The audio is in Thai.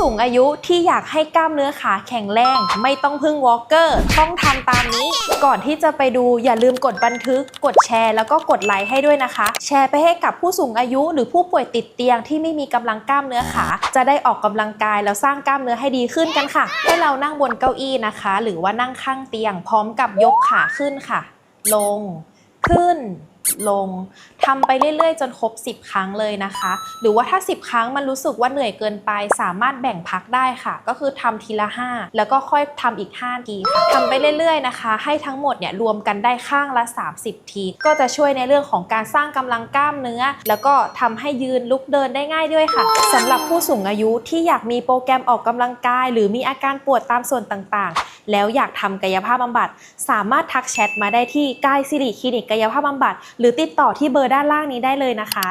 สูงอายุที่อยากให้กล้ามเนื้อขาแข็งแรง ไม่ต้องพึ่งวอล์กเกอร์ต้องทำตามนี้ ก่อนที่จะไปดูอย่าลืมกดบันทึก กดแชร์แล้วก็กดไลค์ให้ด้วยนะคะ แชร์ไปให้กับผู้สูงอายุหรือผู้ป่วยติดเตียงที่ไม่มีกำลังกล้ามเนื้อขา จะได้ออกกำลังกายแล้วสร้างกล้ามเนื้อให้ดีขึ้นกันค่ะ ให้เรานั่งบนเก้าอี้นะคะ หรือว่านั่งข้างเตียง พร้อมกับยกขาขึ้นค่ะ ลง ขึ้น ลงทำไปเรื่อยๆ จนครบ 10 ครั้งเลยนะคะ หรือว่าถ้า 10 ครั้งมันรู้สึกว่าเหนื่อยเกินไป สามารถแบ่งพักได้ค่ะ ก็คือทำทีละ 5 แล้วก็ค่อยทำอีก5ทีทำไปเรื่อยๆนะคะ ให้ทั้งหมดเนี่ยรวมกันได้ข้างละ 30 ที ก็จะช่วยในเรื่องของการสร้างกำลังกล้ามเนื้อ แล้วก็ทำให้ยืนลุกเดินได้ง่ายด้วยค่ะสำหรับผู้สูงอายุที่อยากมีโปรแกรมออกกำลังกาย หรือมีอาการปวดตามส่วนต่างๆ แล้วอยากทำกายภาพบำบัด สามารถทักแชทมาได้ที่กายสิริคลินิกกายภาพบำบัดหรือติดต่อที่เบอร์ด้านล่างนี้ได้เลยนะคะ